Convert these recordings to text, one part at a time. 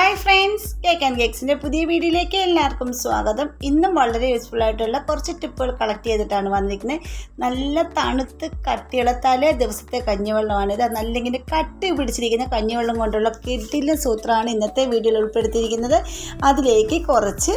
Hi friends cake and കേക്സിന്റെ പുതിയ വീഡിയോയിലേക്ക് എല്ലാവർക്കും സ്വാഗതം. ഇന്നും വളരെ യൂസ്ഫുൾ ആയിട്ടുള്ള കുറച്ച് ടിപ്പുകൾ കളക്ട് ചെയ്തിട്ടാണ് വന്നിരിക്കുന്നത് നല്ല തണുത്ത് കട്ടിയുള്ള ദിവസത്തെ കഞ്ഞിവെള്ളമാണ്. ഇത് നല്ലെങ്കിൽ കട്ടി പിടിച്ചിരിക്കുന്ന കഞ്ഞിവെള്ളം കൊണ്ടുള്ള കിട്ടിലെ സൂത്രമാണ് ഇന്നത്തെ വീഡിയോയിൽ ഉൾപ്പെടുത്തിയിരിക്കുന്നത്. അതിലേക്ക് കുറച്ച്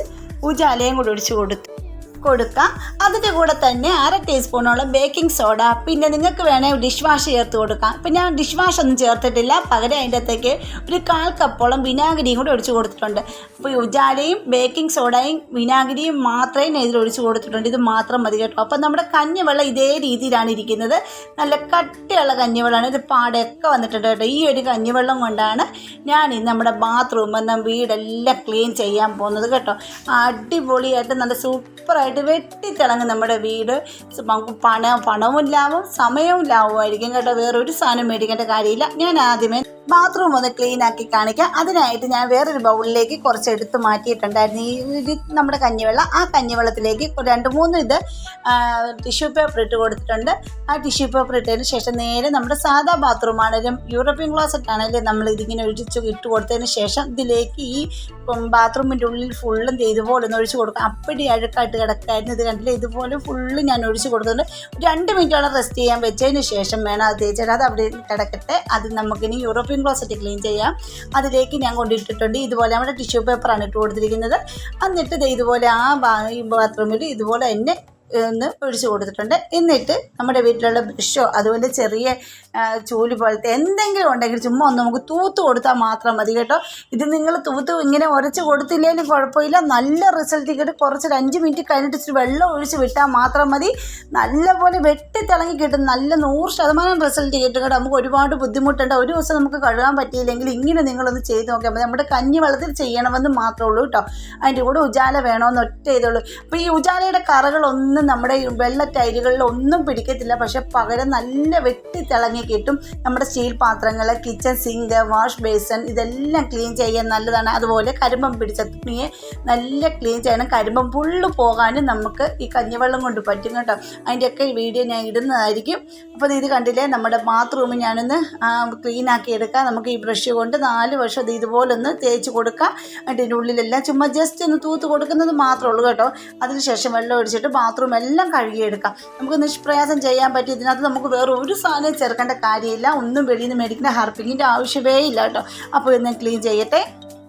ഉജാലയും കൂടി ഒഴിച്ച് കൊടുത്തു കൊടുക്കാം. അതിന്റെ കൂടെ തന്നെ അര ടീസ്പൂണോളം ബേക്കിംഗ് സോഡ പിന്നെ നിങ്ങൾക്ക് വേണേൽ ഡിഷ് വാഷ് ചേർത്ത് കൊടുക്കാം. ഇപ്പം ഞാൻ ഡിഷ് വാഷ് ഒന്നും ചേർത്തിട്ടില്ല. പകരം അതിന്റെ അകത്തേക്ക് ഒരു കാൽ കപ്പോളം വിനാഗിരിയും കൂടി ഒഴിച്ചു കൊടുത്തിട്ടുണ്ട്. അപ്പോൾ ഉജാലയും ബേക്കിംഗ് സോഡയും വിനാഗിരിയും മാത്രമേ ഞാൻ ഇതിൽ ഒഴിച്ചു കൊടുത്തിട്ടുണ്ട്. ഇത് മാത്രം മതി കേട്ടോ. അപ്പം നമ്മുടെ കഞ്ഞിവെള്ളം ഇതേ രീതിയിലാണ് ഇരിക്കുന്നത്. നല്ല കട്ടിയുള്ള കഞ്ഞിവെള്ളമാണ്. ഇത് പാടയൊക്കെ വന്നിട്ടുണ്ട് കേട്ടോ. ഈ ഒരു കഞ്ഞിവെള്ളം കൊണ്ടാണ് ഞാൻ ഇന്ന് നമ്മുടെ ബാത്റൂം എന്ന വീടെല്ലാം ക്ലീൻ ചെയ്യാൻ പോകുന്നത് കേട്ടോ. അടിപൊളിയായിട്ട് നല്ല സൂപ്പറായിട്ട് വെട്ടിത്തിളങ്ങും നമ്മുടെ വീട്. പണം പണവും ലാഭം സമയവും ലാഭമായിരിക്കും കേട്ടോ. വേറൊരു സാധനം മേടിക്കേണ്ട കാര്യമില്ല. ഞാൻ ആദ്യമേ ബാത്റൂം ഒന്ന് ക്ലീൻ ആക്കി കാണിക്കാം. അതിനായിട്ട് ഞാൻ വേറൊരു ബൗളിലേക്ക് കുറച്ച് എടുത്ത് മാറ്റിയിട്ടുണ്ടായിരുന്നു. ഈ നമ്മുടെ കഞ്ഞിവെള്ളം ആ കഞ്ഞിവെള്ളത്തിലേക്ക് രണ്ട് മൂന്ന് ഇത് ടിഷ്യൂ പേപ്പർ ഇട്ട് കൊടുത്തിട്ടുണ്ട്. ആ ടിഷ്യൂ പേപ്പർ ഇട്ടതിന് ശേഷം നേരെ നമ്മുടെ സാധാ ബാത്റൂം ആണെങ്കിലും യൂറോപ്യൻ ക്ലോസറ്റ് ആണെങ്കിലും നമ്മൾ ഇതിങ്ങനെ ഒഴിച്ച് ഇട്ട് കൊടുത്തതിന് ശേഷം ഇതിലേക്ക് ഈ ബാത്റൂമിന്റെ ഉള്ളിൽ ഫുള്ളും ഇതുപോലെ ഒന്ന് ഒഴിച്ച് കൊടുക്കാം. അപ്പടി അഴുക്കായിട്ട് കിടക്കായിരുന്നു. ഇത് കണ്ടില്ല? ഇതുപോലെ ഫുള്ള് ഞാൻ ഒഴിച്ച് കൊടുത്തിട്ടുണ്ട്. രണ്ട് മിനിറ്റോളം റെസ്റ്റ് ചെയ്യാൻ വെച്ചതിന് ശേഷം വേണം അത് തേച്ചിട്ട് അത് അവിടെ കിടക്കട്ടെ. അത് നമുക്കിനി യൂറോപ്യൻ ക്ലോസറ്റ് ക്ലീൻ ചെയ്യാം. അതിലേക്ക് ഞാൻ കൊണ്ടിട്ടിട്ടുണ്ട്. ഇതുപോലെ നമ്മുടെ ടിഷ്യൂ പേപ്പറാണ് ഇട്ട് കൊടുത്തിരിക്കുന്നത്. എന്നിട്ട് ഇതുപോലെ ആ ബാത്റൂമിൽ ഇതുപോലെ തന്നെ ഒന്ന് ഒഴിച്ചു കൊടുത്തിട്ടുണ്ട്. എന്നിട്ട് നമ്മുടെ വീട്ടിലുള്ള ബ്രഷോ അതുപോലെ ചെറിയ ചൂൽ പോലത്തെ എന്തെങ്കിലും ഉണ്ടെങ്കിൽ ചുമ്മാ ഒന്ന് നമുക്ക് തൂത്ത് കൊടുത്താൽ മാത്രം മതി കേട്ടോ. ഇത് നിങ്ങൾ തൂത്ത് ഇങ്ങനെ ഉരച്ച് കൊടുത്തില്ലെങ്കിലും കുഴപ്പമില്ല. നല്ല റിസൾട്ട് കിട്ടും. കുറച്ചൊരു അഞ്ച് മിനിറ്റ് കഴിഞ്ഞിട്ട് ഇച്ചിരി വെള്ളം ഒഴിച്ച് വിട്ടാൽ മാത്രം മതി. നല്ലപോലെ വെട്ടിത്തിളങ്ങി കിട്ടും. നല്ല നൂറ് ശതമാനം റിസൾട്ട് കിട്ടും കേട്ടോ. നമുക്ക് ഒരുപാട് ബുദ്ധിമുട്ടുണ്ട്. ഒരു ദിവസം നമുക്ക് കഴുകാൻ പറ്റിയില്ലെങ്കിൽ ഇങ്ങനെ നിങ്ങളൊന്ന് ചെയ്ത് നോക്കിയാൽ മതി. നമ്മുടെ കഞ്ഞി വെള്ളത്തിൽ ചെയ്യണമെന്ന് മാത്രമേ ഉള്ളൂ കേട്ടോ. അതിന്റെ കൂടെ ഉജാല വേണമെന്ന് ഒറ്റ ഇതുള്ളൂ അപ്പോൾ ഈ ഉജാലയുടെ കറകളൊന്നും നമ്മുടെ വെള്ള ടൈലുകളിൽ ഒന്നും പിടിക്കത്തില്ല. പക്ഷെ പകരം നല്ല വെട്ടി തിളങ്ങി കിട്ടും. നമ്മുടെ സ്റ്റീൽ പാത്രങ്ങൾ കിച്ചൺ സിങ്ക് വാഷ് ബേസൺ ഇതെല്ലാം ക്ലീൻ ചെയ്യാൻ നല്ലതാണ്. അതുപോലെ കരിമ്പം പിടിച്ച തുണിയെ നല്ല ക്ലീൻ ചെയ്യണം. കരിമ്പം ഫുള്ള് പോകാനും നമുക്ക് ഈ കഞ്ഞിവെള്ളം കൊണ്ട് പറ്റും കേട്ടോ. അതിന്റെയൊക്കെ വീഡിയോ ഞാൻ ഇടുന്നതായിരിക്കും. അപ്പോൾ ഇത് കണ്ടില്ലേ? നമ്മുടെ ബാത്റൂം ഞാനൊന്ന് ക്ലീൻ ആക്കി എടുക്കാം. നമുക്ക് ഈ ബ്രഷ് കൊണ്ട് നാല് വർഷം അത് ഇതുപോലൊന്ന് തേച്ച് കൊടുക്കാം. അതിന്റെ ഉള്ളിലെല്ലാം ചുമ്മാ ജസ്റ്റ് ഒന്ന് തൂത്ത് കൊടുക്കുന്നത് മാത്രമേ ഉള്ളൂ കേട്ടോ. അതിനുശേഷം വെള്ളം ഒഴിച്ചിട്ട് ബാത്റൂം എല്ലാം കഴുകിയെടുക്കാം. നമുക്ക് നിഷ്പ്രയാസം ചെയ്യാൻ പറ്റും ഇതിനകത്ത് നമുക്ക് വേറെ ഒരു സാധനം ചേർക്കേണ്ട കാര്യമില്ല. ഒന്നും വെളിയിൽ നിന്ന് മേടിക്കുന്ന ഹർപ്പിങ്ങിന്റെ ആവശ്യമേ ഇല്ല കേട്ടോ. അപ്പോൾ ഇന്ന് ക്ലീൻ ചെയ്യട്ടെ.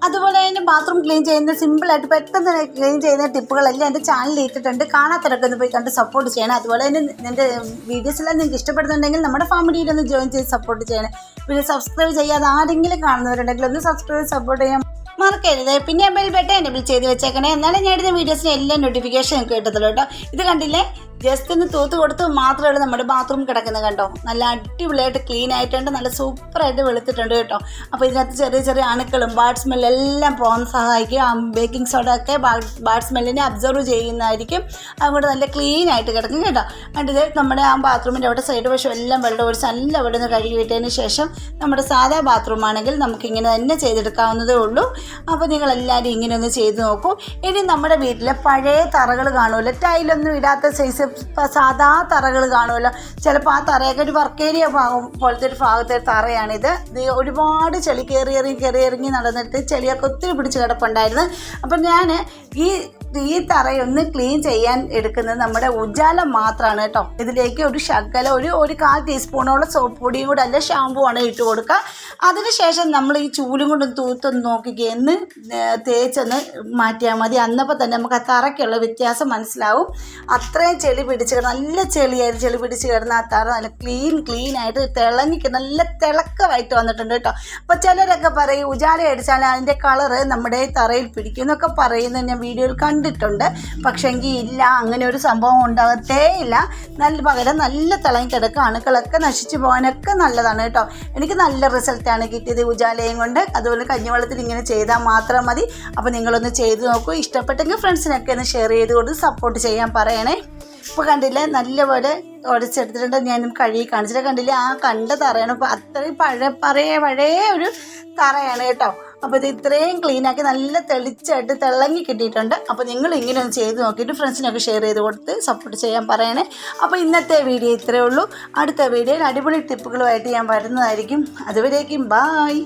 അതുപോലെ തന്നെ ബാത്റൂം ക്ലീൻ ചെയ്യുന്ന സിമ്പിളായിട്ട് പെട്ടെന്ന് ക്ലീൻ ചെയ്യുന്ന ടിപ്പുകളെല്ലാം എന്റെ ചാനലിൽ ഇട്ടിട്ടുണ്ട്. കാണാത്തവരൊക്കെ ഒന്ന് പോയി കണ്ട് സപ്പോർട്ട് ചെയ്യണം. അതുപോലെ തന്നെ എന്റെ വീഡിയോസ് എല്ലാം നിങ്ങൾക്ക് ഇഷ്ടപ്പെടുന്നുണ്ടെങ്കിൽ നമ്മുടെ ഫാമിലിയിലൊന്ന് ജോയിൻ ചെയ്ത് സപ്പോർട്ട് ചെയ്യണം. പിന്നെ സബ്സ്ക്രൈബ് ചെയ്യാതെ ആരെങ്കിലും കാണുന്നവരുണ്ടെങ്കിൽ ഒന്ന് സബ്സ്ക്രൈബ് സപ്പോർട്ട് ചെയ്യാൻ മറക്കരുത്. പിന്നെ ബെൽ ബട്ടൺ എനേബിൾ ചെയ്ത് വെച്ചേക്കണേ. എന്നാലും ഞാൻ ഇടുന്ന വീഡിയോസിന് എല്ലാം നോട്ടിഫിക്കേഷൻ നിങ്ങൾക്ക് കേട്ടോ. ഇത് കണ്ടില്ലേ? ജസ്റ്റ് ഒന്ന് തൂത്ത് കൊടുത്ത് മാത്രമേ ഉള്ളൂ. നമ്മുടെ ബാത്റൂം കിടക്കുന്നത് കണ്ടോ? നല്ല അടിപൊളിയായിട്ട് ക്ലീൻ ആയിട്ടുണ്ട്. നല്ല സൂപ്പറായിട്ട് വെളുത്തിട്ടുണ്ട് കേട്ടോ. അപ്പോൾ ഇതിനകത്ത് ചെറിയ ചെറിയ അണുക്കളും ബാഡ് സ്മെല്ലെല്ലാം പോകാൻ സഹായിക്കും. ബേക്കിംഗ് സോഡ ഒക്കെ ബാഡ് സ്മെല്ലിനെ അബ്സർവ് ചെയ്യുന്നതായിരിക്കും. അതുകൊണ്ട് നല്ല ക്ലീൻ ആയിട്ട് കിടക്കും കേട്ടോ. എന്നിട്ട് നമ്മുടെ ആ ബാത്റൂമിന്റെ അവിടെ സൈഡ് വശം എല്ലാം വെള്ളം ഒഴിച്ച് നല്ല അവിടെ നിന്ന് കഴുകി വിട്ടതിന് ശേഷം നമ്മുടെ സാധാ ബാത്റൂം ആണെങ്കിൽ നമുക്ക് ഇങ്ങനെ തന്നെ ചെയ്തെടുക്കാവുന്നതേ ഉള്ളൂ. അപ്പോൾ നിങ്ങൾ എല്ലാവരും ഇങ്ങനെ ഒന്ന് ചെയ്ത് നോക്കൂ. ഇനി നമ്മുടെ വീട്ടിലെ പഴയ തറകൾ കാണുമല്ലോ? ടൈലൊന്നും ഇടാത്ത സൈസ് സാധാ തറകൾ കാണുമല്ലോ. ചിലപ്പോൾ ആ തറയൊക്കെ ഒരു വർക്ക് ഏരിയ ഭാഗം പോലത്തെ ഒരു ഭാഗത്തെ തറയാണിത്. ഇത് ഒരുപാട് ചെളി കയറി ഇറങ്ങി കയറി ഇറങ്ങി നടന്നിട്ട് ചെളിയൊക്കെ ഒത്തിരി പിടിച്ച് കിടപ്പുണ്ടായിരുന്നു. അപ്പം ഞാൻ ഈ ഈ തറയൊന്ന് ക്ലീൻ ചെയ്യാൻ എടുക്കുന്നത് നമ്മുടെ ഉജാല മാത്രമാണ് കേട്ടോ. ഇതിലേക്ക് ഒരു ശകല ഒരു ഒരു കാൽ ടീസ്പൂണോളം സോപ്പ് പൊടിയും കൂടെ അല്ല ഷാമ്പൂ ആണ് ഇട്ട് കൊടുക്കുക. അതിനുശേഷം നമ്മൾ ഈ ചൂലും കൊണ്ട് തൂത്തൊന്ന് നോക്കിക്കുക തേച്ചൊന്ന് മാറ്റിയാൽ മതി. അന്നപ്പോൾ തന്നെ നമുക്ക് ആ തറയ്ക്കുള്ള വ്യത്യാസം മനസ്സിലാവും. അത്രയും ചെളി പിടിച്ച് കിടന്ന് നല്ല ചെളിയായിട്ട് ചെളി പിടിച്ച് കിടന്ന ആ തറ നല്ല ക്ലീൻ ക്ലീൻ ആയിട്ട് തിളങ്ങിക്ക് നല്ല തിളക്കമായിട്ട് വന്നിട്ടുണ്ട് കേട്ടോ. അപ്പോൾ ചിലരൊക്കെ പറയും ഉജാല അടിച്ചാൽ അതിന്റെ കളറ് നമ്മുടെ തറയിൽ പിടിക്കും എന്നൊക്കെ പറയുന്നത് ഞാൻ വീഡിയോയിൽ കണ്ടിട്ടുണ്ട്. പക്ഷേങ്കിൽ ഇല്ല അങ്ങനെ ഒരു സംഭവം ഉണ്ടാകത്തേ ഇല്ല. നല്ല പകരം നല്ല തിളങ്ങി കിടക്കുക അണുക്കളൊക്കെ നശിച്ചു പോകാനൊക്കെ നല്ലതാണ് കേട്ടോ. എനിക്ക് നല്ല റിസൾട്ടാണ് കിട്ടിയത് ഉജാലയും കൊണ്ട്. അതുപോലെ കഞ്ഞിവെള്ളത്തിൽ ഇങ്ങനെ ചെയ്താൽ മാത്രം മതി. അപ്പോൾ നിങ്ങളൊന്ന് ചെയ്ത് നോക്കൂ. ഇഷ്ടപ്പെട്ടെങ്കിൽ ഫ്രണ്ട്സിനൊക്കെ ഒന്ന് ഷെയർ ചെയ്ത് കൊടുത്ത് സപ്പോർട്ട് ചെയ്യാൻ പറയണേ. ഇപ്പോൾ കണ്ടില്ലേ? നല്ലപോലെ ഉടച്ചെടുത്തിട്ടുണ്ട്. ഞാനും കഴുകി കാണിച്ചിട്ട് കണ്ടില്ലേ? ആ കണ്ട തറയാണ്. ഇപ്പോൾ അത്രയും പഴയ പഴയ പഴയ ഒരു തറയാണ് കേട്ടോ. അപ്പോൾ ഇത് ഇത്രയും ക്ലീനാക്കി നല്ല തെളിച്ചായിട്ട് തിളങ്ങി കിട്ടിയിട്ടുണ്ട്. അപ്പോൾ നിങ്ങൾ ഇങ്ങനെ ഒന്ന് ചെയ്ത് നോക്കിയിട്ട് ഫ്രണ്ട്സിനൊക്കെ ഷെയർ ചെയ്ത് കൊടുത്ത് സപ്പോർട്ട് ചെയ്യാൻ പറയണേ. അപ്പോൾ ഇന്നത്തെ വീഡിയോ ഇത്രയേ ഉള്ളൂ. അടുത്ത വീഡിയോയിൽ അടിപൊളി ടിപ്പുകളുമായിട്ട് ഞാൻ വരുന്നതായിരിക്കും. അതുവരേക്കും ബായ്